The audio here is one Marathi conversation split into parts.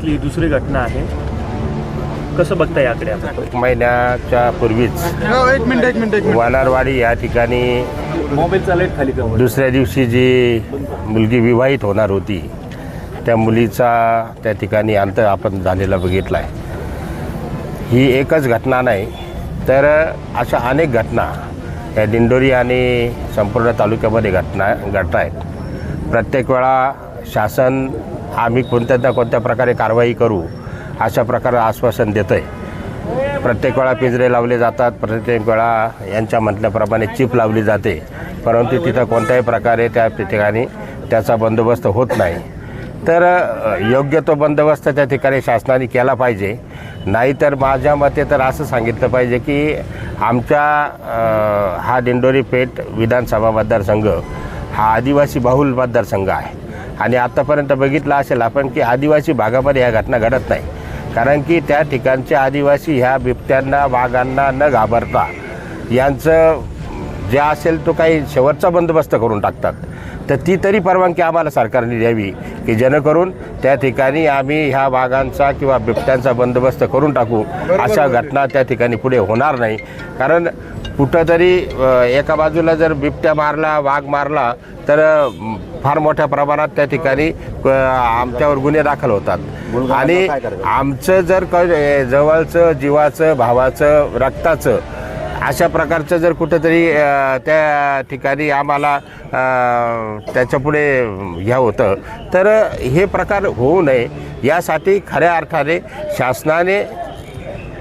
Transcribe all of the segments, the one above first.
तालुक्यातली ही दुसरी घटना आहे. कसं बघता याकडे आता एक महिन्याच्या पूर्वीच एक मिनिट एक मिनिट एक मिनिट. वानारवाडी या ठिकाणी मोबाईलचा लाइट खाली कर. दुसऱ्या दिवशी जी मुलगी विवाहित होणार होती त्या मुलीचा त्या ठिकाणी अंत आपण झालेला बघितला आहे ही एकच घटना नाही तर अशा अनेक घटना या दिंडोरी आणि संपूर्ण तालुक्यामध्ये घटना घडत आहेत प्रत्येक वेळा शासन आम्ही कोणत्या ना कोणत्या प्रकारे कारवाई करू अशा प्रकारे आश्वासन देतं आहे प्रत्येक वेळा पिंजरे लावले जातात प्रत्येक वेळा यांच्या म्हटल्याप्रमाणे चिप लावली जाते. परंतु तिथं कोणत्याही प्रकारे त्या ठिकाणी त्याचा बंदोबस्त होत नाही. तर योग्य तो बंदोबस्त त्या ठिकाणी शासनाने केला पाहिजे. नाहीतर माझ्या मते तर असं सांगितलं पाहिजे की आमच्या हा दिंडोरी पेठ विधानसभा मतदारसंघ हा आदिवासी बहुल मतदारसंघ आहे. आणि आत्तापर्यंत बघितलं असेल आपण की आदिवासी भागामध्ये ह्या घटना घडत नाही. कारण की त्या ठिकाणचे आदिवासी ह्या बिबट्यांना वाघांना न घाबरता यांचं जे असेल तो काही शेवटचा बंदोबस्त करून टाकतात. तर ती तरी परवानगी आम्हाला सरकारने द्यावी. की जेणेकरून त्या ठिकाणी आम्ही ह्या वाघांचा किंवा बिबट्यांचा बंदोबस्त करून टाकू. अशा घटना त्या ठिकाणी पुढे होणार नाही. कारण कुठंतरी एका बाजूला जर बिबट्या मारला वाघ मारला तर फार मोठ्या प्रमाणात त्या ठिकाणी आमच्यावर गुन्हे दाखल होतात. आणि आमचं जर क जवळचं जीवाचं भावाचं रक्ताचं अशा प्रकारचं जर कुठंतरी त्या ठिकाणी आम्हाला त्याच्यापुढे ह्या होतं तर हे प्रकार होऊ नये. यासाठी खऱ्या अर्थाने शासनाने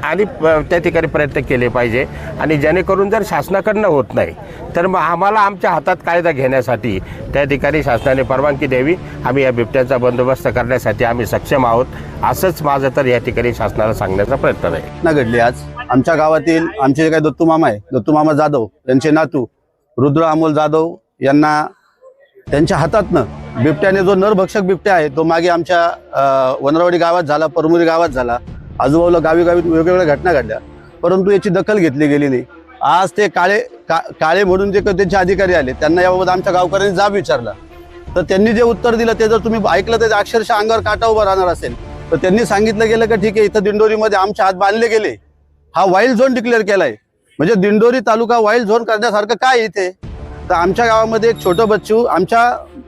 आणि प- त्या ठिकाणी प्रयत्न केले पाहिजे. आणि जेणेकरून जर शासनाकडनं होत नाही तर मग आम्हाला आमच्या हातात कायदा घेण्यासाठी त्या ठिकाणी शासनाने परवानगी द्यावी. आम्ही या बिबट्याचा बंदोबस्त करण्यासाठी आम्ही सक्षम आहोत. असंच माझं तर या ठिकाणी शासनाला सांगण्याचा प्रयत्न आहे. घटना घडली आज? आमच्या गावातील आमचे जे काही दत्तू मामा आहे दत्तू मामा जाधव त्यांचे नातू रुद्र अमोल जाधव यांना त्यांच्या हातातनं बिबट्याने जो नरभक्षक बिबट्या आहे तो मागे आमच्या वनरवाडी गावात झाला परमुरी गावात झाला. आजूबाजूला गावी गावी वेगवेगळ्या घटना घडल्या. परंतु याची दखल घेतली गेली नाही. आज ते काळे का काळे म्हणून जे त्यांचे अधिकारी आले त्यांना याबाबत आमच्या गावकऱ्यांनी जाब विचारला. तर त्यांनी जे उत्तर दिलं ते जर तुम्ही ऐकलं तर अक्षरशः अंगावर काटा उभा राहणार असेल. तर त्यांनी सांगितलं गेलं का ठीक आहे इथं दिंडोरीमध्ये आमच्या हात बांधले गेले. हा वाईल्ड झोन डिक्लेअर केलाय. म्हणजे दिंडोरी तालुका वाईल्ड झोन करण्यासारखं काय इथे? तर आमच्या गावामध्ये एक छोटं बच्चू आमच्या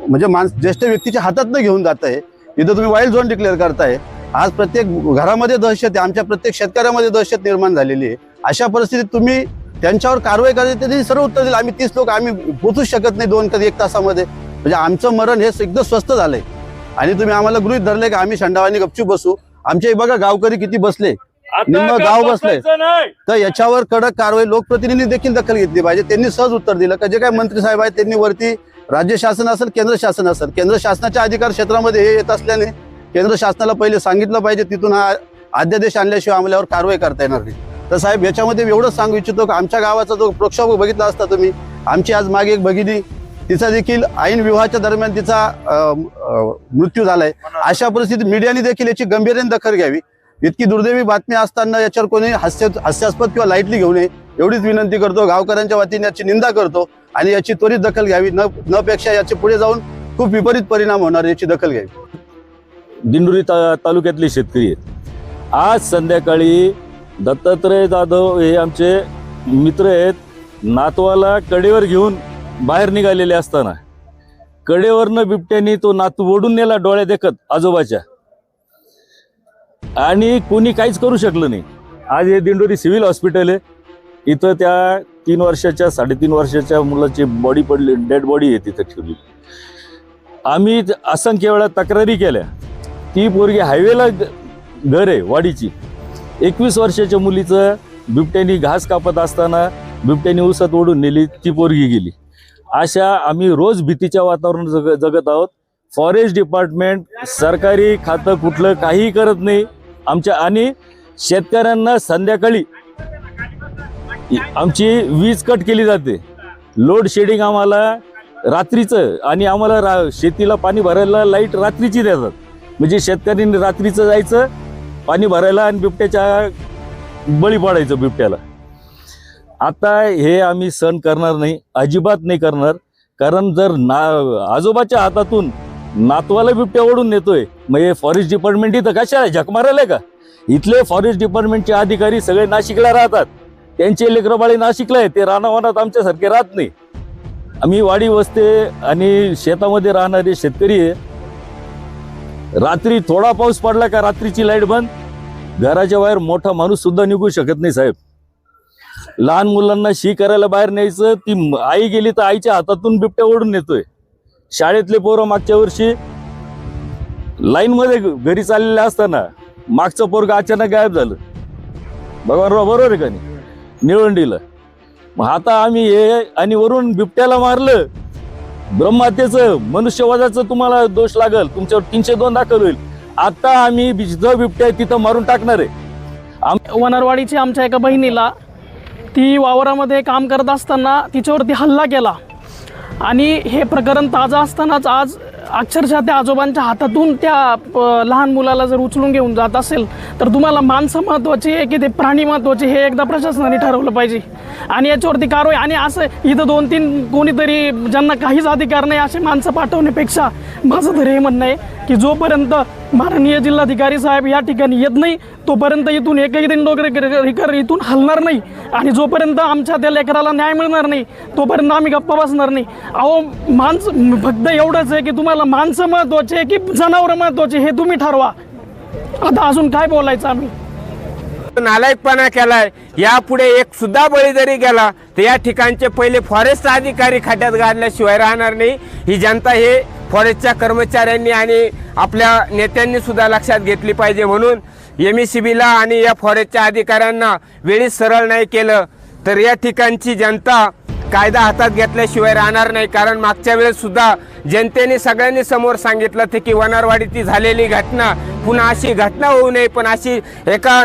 म्हणजे माणस ज्येष्ठ व्यक्तीच्या हातातनं घेऊन जात आहे. इथं तुम्ही वाईल्ड झोन डिक्लेअर करताय. आज प्रत्येक घरामध्ये दहशत आहे आमच्या प्रत्येक शेतकऱ्यामध्ये दहशत निर्माण झालेली आहे. अशा परिस्थितीत तुम्ही त्यांच्यावर कारवाई करायची त्यांनी सर्व उत्तर दिलं. आम्ही तीस लोक आम्ही पोचूच शकत नाही दोन कधी एक तासामध्ये. म्हणजे आमचं मरण हे एकदम स्वस्त झालंय. आणि तुम्ही आम्हाला गृहित धरले की आम्ही शंडावानी गपचूप बसू. आमचे बघा गावकरी किती बसले. निम्म गाव बसले? तर याच्यावर कडक कारवाई लोकप्रतिनिधी देखील दखल घेतली पाहिजे. त्यांनी सहज उत्तर दिलं. का जे काही मंत्री साहेब आहेत त्यांनी वरती राज्य शासन असेल केंद्र शासन असेल. केंद्र शासनाच्या अधिकार क्षेत्रामध्ये हे येत असल्याने केंद्र शासनाला पहिले सांगितलं पाहिजे तिथून हा अध्यादेश आणल्याशिवाय आम्हाला करवाई करता येणार नाही. तर साहेब याच्यामध्ये एवढंच सांगू इच्छितो की आमच्या गावाचा जो प्रक्षोभ बघितला असता तुम्ही आमची आज मागे एक भगिनी तिचा देखील ऐन विवाहाच्या दरम्यान तिचा मृत्यू झालाय. अशा परिस्थितीत मीडियाने देखील याची गंभीरतेने दखल घ्यावी. इतकी दुर्दैवी बातमी असताना याच्यावर कोणी हास्य हास्यास्पद किंवा लाईटली घेऊ नये एवढीच विनंती करतो. गावकऱ्यांच्या वतीने याची निंदा करतो आणि याची त्वरित दखल घ्यावी. न न पेक्षा याचे पुढे जाऊन खूप विपरीत परिणाम होणार याची दखल घ्यावी. दिंडोरी ता तालुक्यातले शेतकरी आहेत. आज संध्याकाळी दत्तात्रय जाधव हे आमचे मित्र आहेत. नातवाला कडेवर घेऊन बाहेर निघालेले असताना कडेवरनं बिबट्याने तो नातू ओढून नेला डोळ्या देखत आजोबाच्या. आणि कोणी काहीच करू शकलं नाही. आज हे दिंडोरी सिव्हिल हॉस्पिटल आहे. इथं त्या तीन वर्षाच्या साडेतीन वर्षाच्या मुलाची बॉडी पडली डेड बॉडी आहे तिथं ठेवली. आम्ही असंख्य वेळा तक्रारी केल्या. ती पोरगी हायवेला घर आहे वाडीची. एकवीस वर्षाच्या मुलीचं बिबट्यानी घास कापत असताना बिबट्यानी उसत ओढून नेली ती पोरगी गेली. अशा आम्ही रोज भीतीच्या वातावरण जग जगत आहोत. फॉरेस्ट डिपार्टमेंट सरकारी खातं कुठलं काहीही करत नाही. आमच्या आणि शेतकऱ्यांना संध्याकाळी आमची वीज कट केली जाते. लोड शेडिंग आम्हाला रात्रीचं आणि आम्हाला रा शेतीला पाणी भरायला लाइट रात्रीची देतात. म्हणजे शेतकऱ्यांनी रात्रीचं जायचं पाणी भरायला आणि बिबट्याच्या बळी पडायचं बिबट्याला. आता हे आम्ही सण करणार नाही अजिबात नाही करणार. कारण जर ना आजोबाच्या हातातून नातवाला बिबट्या ओढून नेतोय. मग हे फॉरेस्ट डिपार्टमेंट इथं कशा झक मारायला का? इथले फॉरेस्ट डिपार्टमेंटचे अधिकारी सगळे नाशिकला राहतात. त्यांचे लेकरबाळे नाशिकला आहे ते रानावनात आमच्यासारखे राहत नाही. आम्ही वाडी वस्ते आणि शेतामध्ये राहणारे शेतकरी आहे. रात्री थोडा पाऊस पडला का रात्रीची लाइट बंद? घराच्या बाहेर मोठा माणूस सुद्धा निघू शकत नाही साहेब. लहान मुलांना शी करायला बाहेर न्यायचं ती आई गेली तर आईच्या हातातून बिबट्या ओढून नेतोय. शाळेतले पोरं मागच्या वर्षी लाईनमध्ये घरी चाललेले असताना मागचं पोरग अचानक गायब झालं. भगवानराव बरोबर आहे का नाही? निळवंडीला. मग आता आम्ही हे आणि वरून बिबट्याला मारलं. ब्रह्महत्येचं मनुष्यवादाचं तुम्हाला दोष लागल. तुमच्यावर तीनशे दोन दाखल होईल. आता आम्ही जिथं बिबट्या तिथं मारून टाकणार आहे. वनरवाडीची आमच्या एका बहिणीला ती वावरामध्ये काम करत असताना तिच्यावरती हल्ला केला. आणि हे प्रकरण ताजं असतानाच आज अक्षरशः त्या आजोबांच्या हातातून त्या लहान मुलाला जर उचलून घेऊन जात असेल तर तुम्हाला माणसं महत्त्वाची आहे की ते प्राणी महत्त्वाचे हे एकदा प्रशासनाने ठरवलं पाहिजे. आणि याच्यावरती कारवाई आणि असं इथं दोन तीन कोणीतरी ज्यांना काहीच अधिकार नाही असे माणसं पाठवण्यापेक्षा माझं तर हे म्हणणं आहे की जोपर्यंत माननीय जिल्हाधिकारी साहेब या ठिकाणी येत नाही तोपर्यंत इथून एकही दिन दिंडोकर इथून हलणार नाही. आणि जोपर्यंत आमच्या त्या लेकराला न्याय मिळणार नाही तोपर्यंत आम्ही गप्पा बसणार नाही. अहो माणसं फक्त एवढंच आहे की तुम्हाला माणसं महत्त्वाचे की जनावरं महत्त्वाचे हे तुम्ही ठरवा. आता अजून काय बोलायचं आम्ही? नालायकपणा केलाय. यापुढे एक सुद्धा बळी जरी गेला तर या ठिकाणचे पहिले फॉरेस्ट अधिकारी खात्यात गाडल्याशिवाय राहणार नाही. ही जनता हे फॉरेस्टच्या कर्मचाऱ्यांनी आणि आपल्या नेत्यांनी सुद्धा लक्षात घेतली पाहिजे म्हणून एम ई सी बीला आणि या फॉरेस्टच्या अधिकाऱ्यांना वेळीच सरळ नाही केलं. तर या ठिकाणची जनता कायदा हातात घेतल्याशिवाय राहणार नाही. कारण मागच्या वेळेस सुद्धा जनतेने सगळ्यांनी समोर सांगितलं ते की वनारवाडीची झालेली घटना पुन्हा अशी घटना होऊ नये पण अशी एका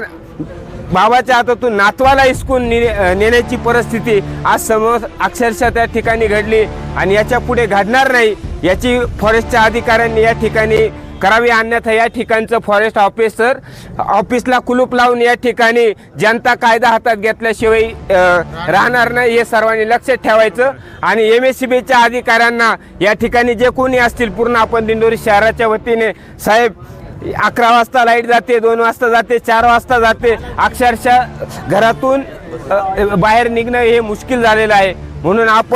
बाबाच्या हातातून नातवाला हिसकून ने नेण्याची परिस्थिती आज समोर अक्षरशः त्या ठिकाणी घडली. आणि याच्यापुढे घडणार नाही याची फॉरेस्टच्या अधिकाऱ्यांनी या ठिकाणी करावी अन्यथा या ठिकाणचं फॉरेस्ट ऑफिसर ऑफिसला कुलूप लावून या ठिकाणी जनता कायदा हातात घेतल्याशिवाय राहणार नाही हे सर्वांनी लक्षात ठेवायचं. आणि एम एस सी बीच्या अधिकाऱ्यांना या ठिकाणी जे कोणी असतील पूर्ण आपण दिंडोरी शहराच्या वतीने साहेब अकरा वाजता लाइट जाते दोन वाजता जाते चार वाजता जाते. अक्षरशः घरातून बाहेर निघणं हे मुश्किल झालेलं आहे. म्हणून आपण